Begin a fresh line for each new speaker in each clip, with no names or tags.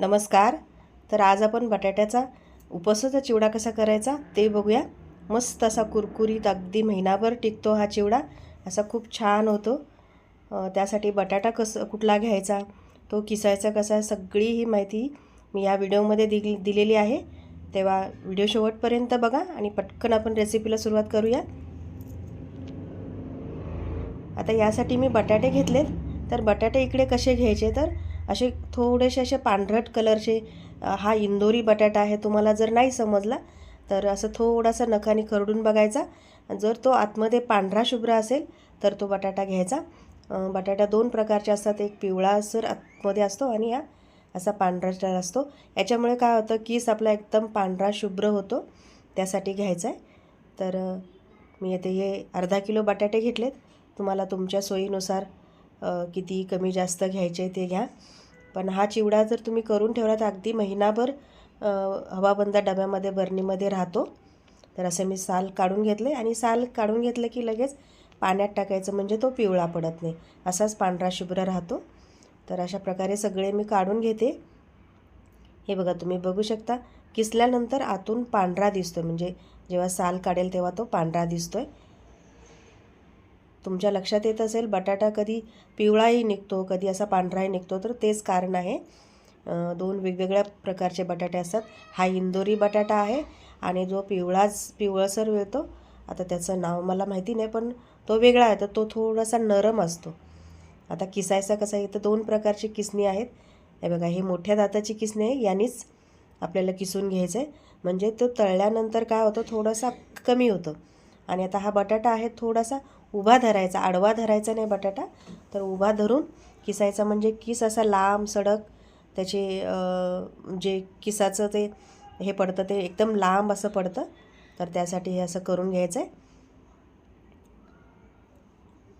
नमस्कार. तर आज आपण बटाट्याचा उपसाचा चिवडा कसा करायचा ते बघूया. मस्त असा कुरकुरीत अगदी महिनाभर टिकतो हा चिवडा. असा खूप छान होतो. त्यासाठी बटाटा कसं कुठला घ्यायचा तो किसायचा कसा सगळी ही माहिती मी या व्हिडिओमध्ये दिली दिलेली आहे. तेव्हा व्हिडिओ शेवटपर्यंत बघा आणि पटकन आपण रेसिपीला सुरुवात करूया. आता यासाठी मी बटाटे घेतलेत. तर बटाटे इकडे कसे घ्यायचे तर असे थोडेसे असे पांढरट कलरचे हा इंदोरी बटाटा आहे तुम्हाला जर नाही समजला तर असं थोडासा नखाने खरडून बघायचा. जर तो आतमध्ये पांढरा शुभ्र असेल तर तो बटाटा घ्यायचा. बटाटा दोन प्रकारचे असतात एक पिवळा सर आतमध्ये असतो आणि हा असा पांढरा असतो. याच्यामुळे काय होतं कीस आपला एकदम पांढरा शुभ्र होतो त्यासाठी घ्यायचा आहे. तर मी येथे हे अर्धा किलो बटाटे घेतलेत. तुम्हाला तुमच्या सोयीनुसार किती कमी जास्त घ्यायचे ते घ्या. पण हा चिवडा जर तुम्ही करून ठेवला तर अगदी महिनाभर हवाबंद डब्यामध्ये बरणीमध्ये राहतो. तर असे मी साल काढून घेतले आणि साल काढून घेतलं की लगेच पाण्यात टाकायचं म्हणजे तो पिवळा पडत नाही. असाच पांढरा शुभ्र राहतो. तर अशा प्रकारे सगळे मी काढून घेते. हे बघा तुम्ही बघू शकता किसल्यानंतर आतून पांढरा दिसतो म्हणजे जेव्हा साल काढेल तेव्हा तो पांढरा दिसतोय. तुमच्या लक्षात येत असेल बटाटा कधी पिवळाही निघतो कधी असा पांढराही निघतो तर तेच कारण आहे. दोन वेगवेगळ्या प्रकारचे बटाटे असतात. हा इंदोरी बटाटा आहे आणि जो पिवळाच पिवळसर मिळतो. आता त्याचं नाव मला माहिती नाही पण तो वेगळा आहे तर तो थोडासा नरम असतो. आता किसायचा कसा इथं दोन प्रकारची किसणी आहेत. हे बघा ही मोठ्या दाताची किसणी आहे यानीच आपल्याला किसून घ्यायचं आहे म्हणजे तो तळल्यानंतर काय होतं थोडासा कमी होतं. आणि आता हा बटाटा आहे थोडासा उभा धरायचा आडवा धरायचा नाही बटाटा. तर उभा धरून किसायचा म्हणजे किस असा लांब सडक त्याचे जे किसाचं ते हे पडतं ते एकदम लांब असं पडतं. तर त्यासाठी हे असं करून घ्यायचं आहे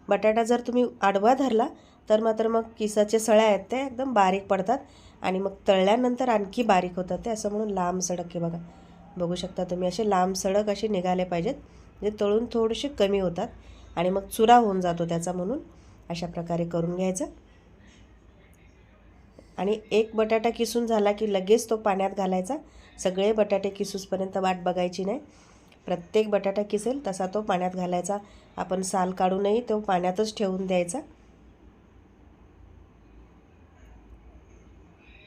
बटाटा जर तुम्ही आडवा धरला तर मात्र मग किसाचे सळ्या आहेत ते एकदम बारीक पडतात. आणि मग तळल्यानंतर आणखी बारीक होतात ते असं म्हणून लांब सडक हे बघा. बघू शकता तुम्ही असे लांब सडक असे निघाले पाहिजेत जे तळून थोडेसे कमी होतात. आणि मग चुरा होऊन जातो त्याचा म्हणून. अशा प्रकारे करून घ्यायचं. आणि एक बटाटा किसून झाला की लगेच तो पाण्यात घालायचा. सगळे बटाटे किसूसपर्यंत वाट बघायची नाही. प्रत्येक बटाटा किसेल तसा तो पाण्यात घालायचा. आपण साल काढूनही तो पाण्यातच ठेवून द्यायचा.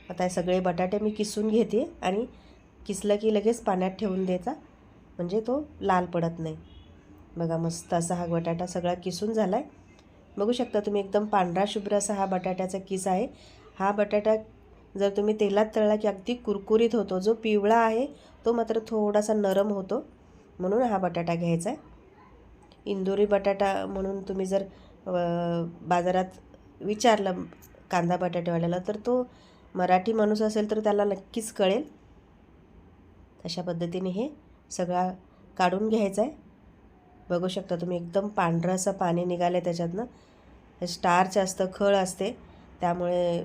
आता सगळे बटाटे मी किसून घेते आणि किसलं की लगेच पाण्यात ठेवून द्यायचा. म्हणजे तो लाल पडत नाही. बघा मस्त असा हा बटाटा सगळा किसून झाला आहे बघू शकता तुम्ही एकदम पांढरा शुभ्र असा हा बटाट्याचा किस आहे. हा बटाटा जर तुम्ही तेलात तळला की अगदी कुरकुरीत होतो जो पिवळा आहे तो मात्र थोडासा नरम होतो. म्हणून हा बटाटा घ्यायचा आहे. इंदोरी बटाटा म्हणून तुम्ही जर बाजारात विचारलं कांदा बटाटेवाल्याला तर तो मराठी माणूस असेल तर त्याला नक्कीच कळेल. अशा पद्धतीने हे सगळा काढून घ्यायचा आहे. बघू शकता तुम्ही एकदम पांढरं असं पाणी निघालं आहे त्याच्यातनं. हे स्टार्च असतं खळ असते त्यामुळे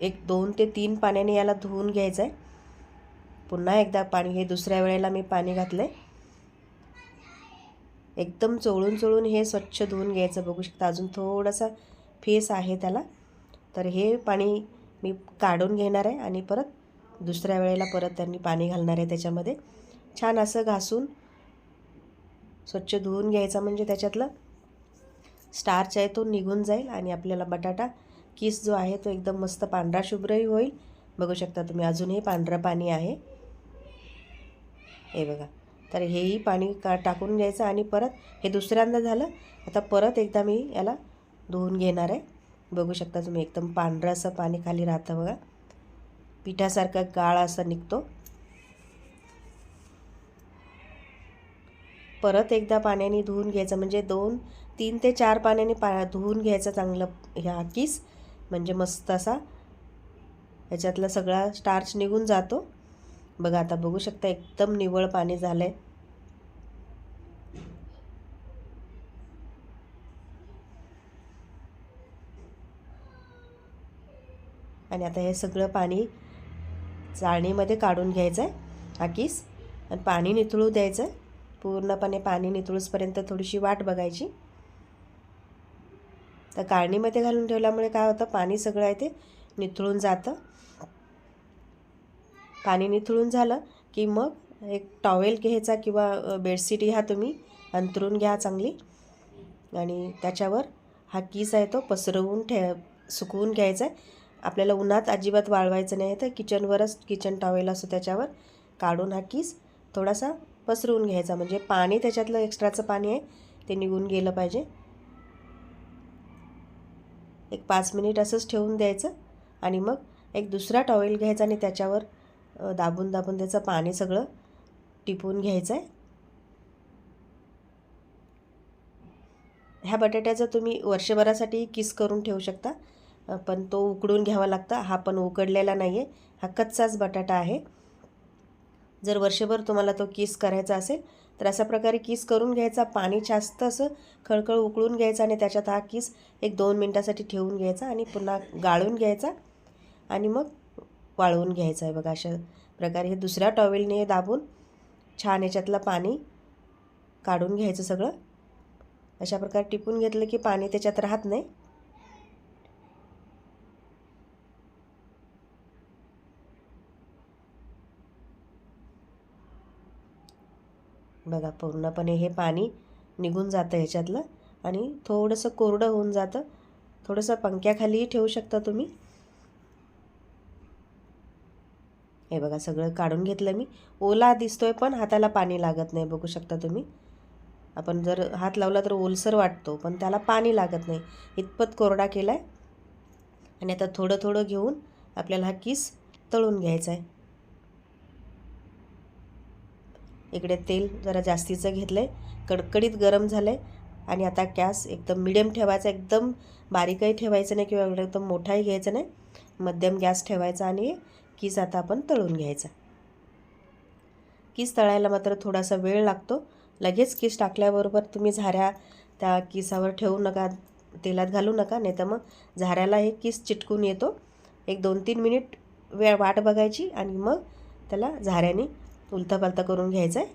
एक दोन ते तीन पाण्याने याला धुवून घ्यायचं आहे पुन्हा एकदा पाणी हे दुसऱ्या वेळेला मी पाणी घातलं आहे एकदम चोळून चोळून हे स्वच्छ धुवून घ्यायचं बघू शकता. अजून थोडासा फेस आहे त्याला. तर हे पाणी मी काढून घेणार आहे आणि परत दुसऱ्या वेळेला परत त्यांनी पाणी घालणार आहे त्याच्यामध्ये. छान असं घासून स्वच्छ धुवून घ्यायचा म्हणजे त्याच्यातलं स्टार्च आहे तो निघून जाईल आणि आपल्याला बटाटा किस जो आहे तो एकदम मस्त पांढरा शुभ्रही होईल. बघू शकता तुम्ही अजूनही पांढरं पाणी आहे. हे बघा. तर हेही पाणी का टाकून घ्यायचं आणि परत हे दुसऱ्यांदा झालं. आता परत एकदा मी याला धुवून घेणार आहे. बघू शकता तुम्ही एकदम पांढरं असं पाणी खाली राहतं बघा. पिठासारखा गाळ असा निघतो. परत एकदा पाण्याने धुवून घ्यायचं म्हणजे दोन तीन ते चार पाण्याने पा धुवून घ्यायचं चांगलं ह्या किस म्हणजे मस्त असा. ह्याच्यातला सगळा स्टार्च निघून जातो. बघा आता बघू शकता एकदम निवळ पाणी झालं आहे आणि आता हे सगळं पाणी चाळणीमध्ये काढून घ्यायचं आहे हा किस. आणि पाणी निथळू द्यायचं आहे पूर्णपणे पाणी निथळूसपर्यंत थोडीशी वाट बघायची. तर काढणीमध्ये घालून ठेवल्यामुळे काय होतं पाणी सगळं आहे ते निथळून जातं. पाणी निथळून झालं की मग एक टॉवेल घ्यायचा किंवा बेडशीट ह्या तुम्ही अंतरून घ्या चांगली. आणि त्याच्यावर हा किस आहे तो पसरवून ठे सुकवून घ्यायचा आहे. आपल्याला उन्हात अजिबात वाळवायचं नाही तर किचनवरच किचन टॉवेल असतो त्याच्यावर काढून हा किस थोडासा पसरवून घ्यायचा. म्हणजे पाणी त्याच्यातलं एक्स्ट्राचं पाणी आहे ते निघून गेलं पाहिजे. एक पाच मिनिट असंच ठेवून द्यायचं आणि मग एक दुसरा टॉवेल घ्यायचा आणि त्याच्यावर दाबून दाबून त्याचं पाणी सगळं टिपून घ्यायचं आहे ह्या बटाट्याचा तुम्ही वर्षभरासाठी किस करून ठेवू शकता. पण तो उकडून घ्यावा लागता. हा पण उकडलेला नाही आहे हा कच्चाच बटाटा आहे. जर वर्षभर तुम्हाला तो किस करायचा असेल तर अशा प्रकारे किस करून घ्यायचा? पाणी जास्त असं खळखळ उकळून घ्यायचा आणि त्याच्यात हा किस एक दोन मिनटासाठी ठेवून घ्यायचा आणि पुन्हा गाळून घ्यायचा आणि मग वाळवून घ्यायचं आहे बघा. अशा प्रकारे हे दुसऱ्या टॉवेलने दाबून छान याच्यातलं पाणी काढून घ्यायचं सगळं. अशा प्रकारे टिपून घेतलं की पाणी त्याच्यात राहत नाही. बघा पूर्णपणे हे पाणी निघून जातं ह्याच्यातलं आणि थोडंसं कोरडं होऊन जातं. थोडंसं पंख्याखालीही ठेवू शकता तुम्ही. हे बघा सगळं काढून घेतलं मी. ओला दिसतोय पण हाताला पाणी लागत नाही बघू शकता तुम्ही. आपण जर हात लावला तर ओलसर वाटतो पण त्याला पाणी लागत नाही. इतपत कोरडा केला आहे आणि आता थोडं थोडं घेऊन आपल्याला हा किस तळून घ्यायचा आहे इकडे तेल जरा जास्तीचं घेतलं आहे कडकडीत गरम झालं आहे आणि आता गॅस एकदम मिडियम ठेवायचा एकदम बारीकही ठेवायचं नाही किंवा एकदम मोठाही घ्यायचा नाही. मध्यम गॅस ठेवायचा आणि किस आता आपण तळून घ्यायचा. किस तळायला मात्र थोडासा वेळ लागतो. लगेच किस टाकल्याबरोबर तुम्ही झाऱ्या त्या किसावर ठेवू नका तेलात घालू नका नाही तर मग झाऱ्याला हे किस चिटकून येतो. एक दोन तीन मिनिट वेळ वाट बघायची आणि मग त्याला झाऱ्याने उलता पालता करून घ्यायचा आहे.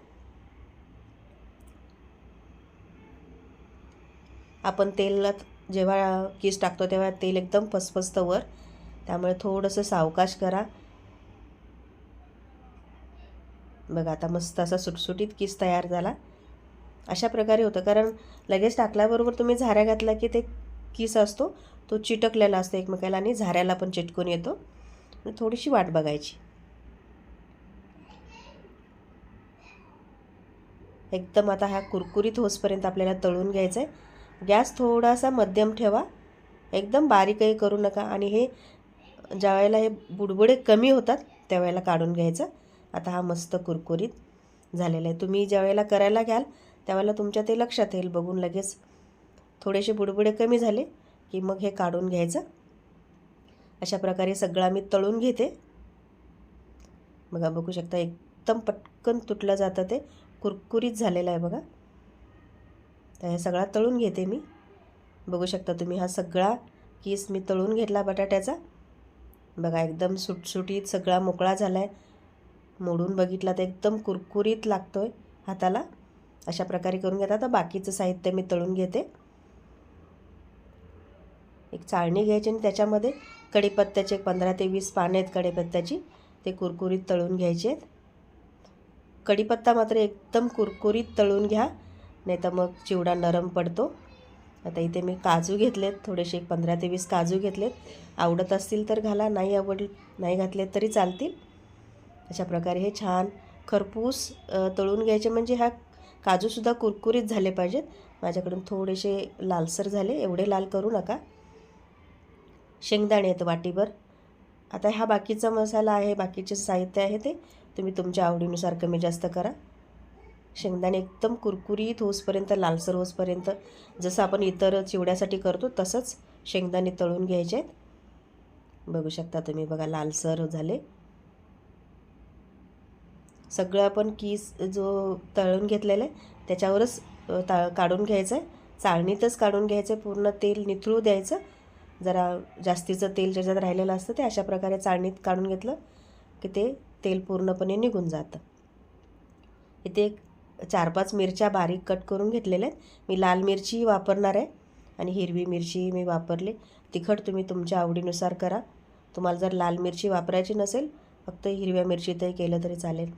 आपण तेलात जेव्हा किस टाकतो तेव्हा तेल एकदम फसफसतं वर. त्यामुळे थोडंसं सावकाश करा. बघा आता मस्त असा सुटसुटीत किस तयार झाला. अशा प्रकारे होतं. कारण लगेच टाकल्याबरोबर तुम्ही झाऱ्या घातला की ते किस असतो तो चिटकलेला असतो एकमेकाला आणि झाऱ्याला पण चिटकून येतो. थोडीशी वाट बघायची. एकदम आता हा कुरकुरीत होसपर्यंत आपल्याला तळून घ्यायचं आहे गॅस थोडासा मध्यम ठेवा. एकदम बारीकही करू नका आणि हे ज्या वेळेला हे बुडबुडे कमी होतात त्यावेळेला काढून घ्यायचं. आता हा मस्त कुरकुरीत झालेला आहे. तुम्ही ज्या वेळेला करायला घ्याल त्यावेळेला तुमच्या ते लक्षात येईल बघून लगेच. थोडेसे बुडबुडे कमी झाले की मग हे काढून घ्यायचं. अशा प्रकारे सगळं मी तळून घेते. बघा बघू शकता एकदम पटकन तुटलं जातं ते. कुरकुरीत झालेला आहे बघा. तर हे सगळा तळून घेते मी. बघू शकता तुम्ही हा सगळा किस मी तळून घेतला बटाट्याचा. बघा एकदम सुटसुटीत सगळा मोकळा झाला आहे मोडून बघितला तर एकदम कुरकुरीत लागतो आहे हाताला. अशा प्रकारे करून घेता. तर बाकीचं साहित्य मी तळून घेते. एक चाळणी घ्यायची आणि त्याच्यामध्ये कढीपत्त्याचे पंधरा ते वीस पानं आहेत कढीपत्त्याची. ते कुरकुरीत तळून घ्यायचे आहेत कढीपत्ता मात्र एकदम कुरकुरीत तळून घ्या नाही तर मग चिवडा नरम पडतो. आता इथे मी काजू घेतलेत थोडेसे एक पंधरा ते वीस काजू घेतलेत. आवडत असतील तर घाला नाही आवड नाही घातले तरी चालतील. अशा प्रकारे हे छान खरपूस तळून घ्यायचे म्हणजे ह्या काजूसुद्धा कुरकुरीत झाले पाहिजेत. माझ्याकडून थोडेसे लालसर झाले एवढे लाल करू नका. शेंगदाणे आहेत वाटीभर. आता हा बाकीचा मसाला आहे बाकीचे साहित्य आहे ते. तुम्ही तुमच्या आवडीनुसार कमी जास्त करा. शेंगदाणे एकदम कुरकुरीत होसपर्यंत लालसर होसपर्यंत जसं आपण इतर चिवड्यासाठी करतो तसंच शेंगदाणे तळून घ्यायचे आहेत. बघू शकता तुम्ही बघा लालसर झाले. सगळं आपण कीस जो तळून घेतलेला आहे त्याच्यावरच ता काढून घ्यायचं आहे. चाळणीतच काढून घ्यायचं आहे पूर्ण तेल निथळू द्यायचं. जरा जास्तीचं तेल ज्याच्यात राहिलेलं असतं ते अशा प्रकारे चाळणीत काढून घेतलं की ते तेल पूर्णपणे निघून जातं. इथे एक चार पाच मिरच्या बारीक कट करून घेतलेल्या आहेत. मी लाल मिरची वापरणार आहे आणि हिरवी मिरची मी वापरली. तिखट तुम्ही तुमच्या आवडीनुसार करा. तुम्हाला जर लाल मिरची वापरायची नसेल फक्त हिरव्या मिरचीतही केलं तरी चालेल.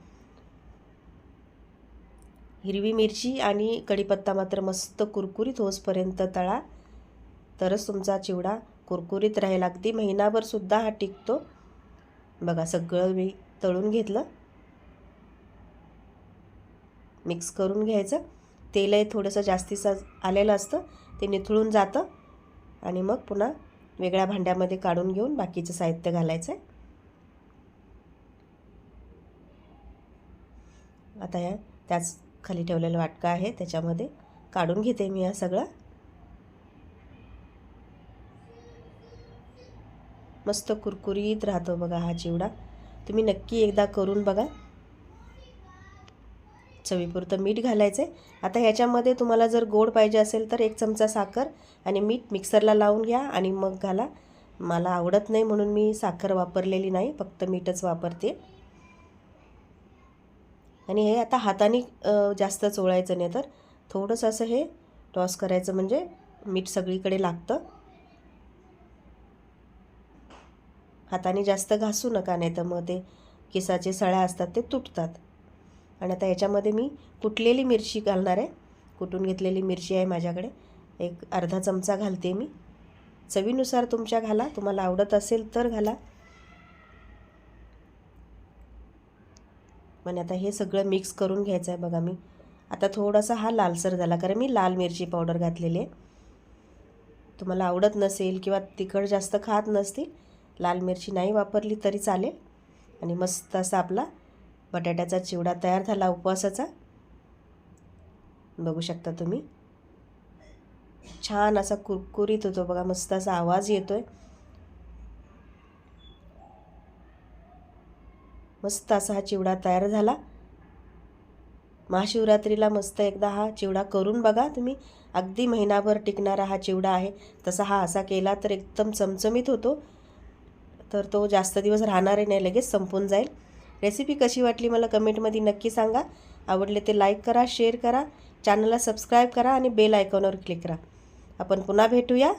हिरवी मिरची आणि कढीपत्ता मात्र मस्त कुरकुरीत होसपर्यंत तळा. तरच तुमचा चिवडा कुरकुरीत राहील अगदी महिनाभरसुद्धा हा टिकतो. बघा सगळं मी तळून घेतलं. मिक्स करून घ्यायचं. तेलही थोडंसं जास्तीचं आलेलं असतं. ते निथळून जातं. आणि मग पुन्हा वेगळ्या भांड्यामध्ये काढून घेऊन बाकीचं साहित्य घालायचं आहे आता या त्याच खाली ठेवलेलं वाटका आहे त्याच्यामध्ये काढून घेते मी हा सगळं. मस्त कुरकुरीत राहतो बघा हा चिवडा. तुम्ही नक्की एकदा करून बघा. चवीपुरतं मीठ घालायचं आहे आता ह्याच्यामध्ये तुम्हाला जर गोड पाहिजे असेल तर एक चमचा साखर आणि मीठ मिक्सरला लावून घ्या आणि मग घाला. मला आवडत नाही म्हणून मी साखर वापरलेली नाही फक्त मीठच वापरते. आणि हे आता हाताने जास्त चोळायचं नाही तर थोडंसं असं हे टॉस करायचं म्हणजे मीठ सगळीकडे लागतं. हाताने जास्त घासू नका नाही तर मग ते केसाचे सळ्या असतात ते तुटतात. आणि आता याच्यामध्ये मी कुटलेली मिरची घालणार आहे. कुटून घेतलेली मिरची आहे माझ्याकडे. एक अर्धा चमचा घालते मी. चवीनुसार तुमच्या घाला. तुम्हाला आवडत असेल तर घाला. म्हणजे आता हे सगळं मिक्स करून घ्यायचं आहे बघा मी. आता थोडासा हा लालसर झाला कारण मी लाल मिरची पावडर घातलेली आहे. तुम्हाला आवडत नसेल किंवा तिखट जास्त खात नसतील लाल मिरची नाही वापरली तरी चालेल. आणि मस्त असा आपला बटाट्याचा चिवडा तयार झाला उपवासाचा. बघू शकता तुम्ही. छान असा कुरकुरीत होतो बघा मस्त असा आवाज येतोय. मस्त असा हा चिवडा तयार झाला. महाशिवरात्रीला मस्त एकदा हा चिवडा करून बघा तुम्ही. अगदी महिनाभर टिकणारा हा चिवडा आहे. तसा हा असा केला तर एकदम चमचमीत होतो. तर तो जास्त दिवस राहणारही नाही लगेच संपून जाईल. रेसिपी कशी वाटली मला कमेंटमध्ये नक्की सांगा. आवडले ते लाईक करा शेअर करा. चॅनलला सबस्क्राईब करा आणि बेल आयकॉनवर क्लिक करा. आपण पुन्हा भेटूया.